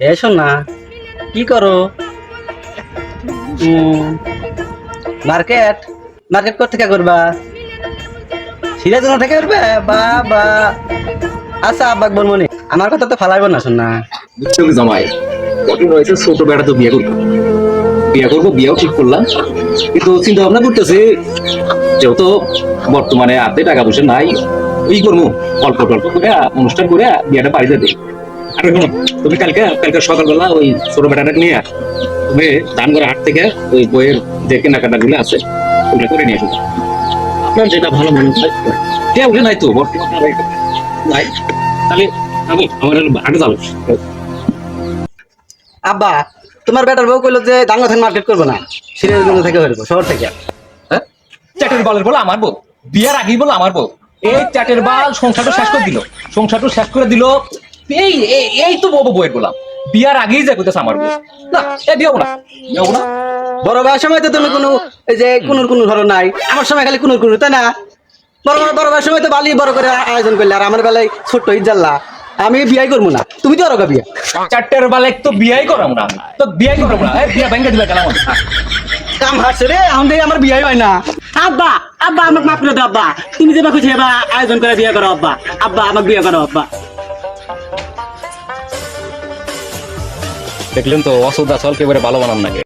এসো না কি করো? মার্কেট মার্কেট কোথা থেকে করবা সিরাজগঞ্জ থেকে করবে? বাবা। আচ্ছা আব্বাক বলব নি, আমার কথা তো ফালাইব না শোন বুঝছ জামাই? হয়েছে, ছোট বেড়া তো বিয়ে করব। বিয়ে করব, বিয়েও ঠিক করলাম। কিন্তু চিন্তা ভাবনা করতেছি, যেহেতু বর্তমানে টাকা পয়সা নাই ওই করব? অল্প অল্প করে অনুষ্ঠান করে বিয়েটা বাড়িতে আর শোনো তুমি কালকে কালকে সকালবেলা ওই ছোট বেটাটাকে নিয়ে তুমি ধান করে হাট থেকে ওই বইয়ের যে কেনাকাটা গুলো আছে ওগুলো করে নিয়ে আসো। আপনার যেটা ভালো মনে হয় কে উঠে নাই তো? বর্তমানে নাই। তাহলে আমি আমার হাটে যাব আব্বা তোমার বেটার বউ কইলো যে দাঙ্গা থেকে মার্কেট করব না। সিরাজগঞ্জ থেকে করব শহর থেকে। হ্যাঁ? চ্যাটের বালের বলে আমার বউ বিয়ার আগেই বলে আমার বউ। এই চ্যাটের বাল সংসারটা শেষ করে দিল। সংসারটা শেষ করে দিল এই এই- তো বউ বউয়ের বললাম বিয়ার আগেই যা করতেছে আমার বউ। না এ বিয়ে হব না বিয়ে হব না। বড় ভাইয়ের সময় তো তুমি কোনো এই যে কোনুর কোনুর ঘর নাই। আমার সময় খালি কোনুর কোনুর তাই না? বড় বড় বড় ভাইয়ের সময় তো বালি বড় করে আয়োজন করলে আর আমার বেলায় ছোট্ট ইজ্জাল্লা আমি বিয়াই করব না। তুমি তো আরও বিয়া। চারটের বালে তো বিয়াই করাবো না তো বিয়াই করাবো না। বিয়া ভেঙে দিবে গেলাম কাম হাসছে রে এখন আমার বিয়াই হয় না। আব্বা আব্বা আমাকে মাফ করে দাও আব্বা। তুমি যেবা খুশি আয়োজন করে বিয়ে করো আব্বা। আব্বা আমাকে বিয়ে করো আব্বা। দেখলেন তো অসুবিধা চলকে এবারে ভালো বানান নাকি?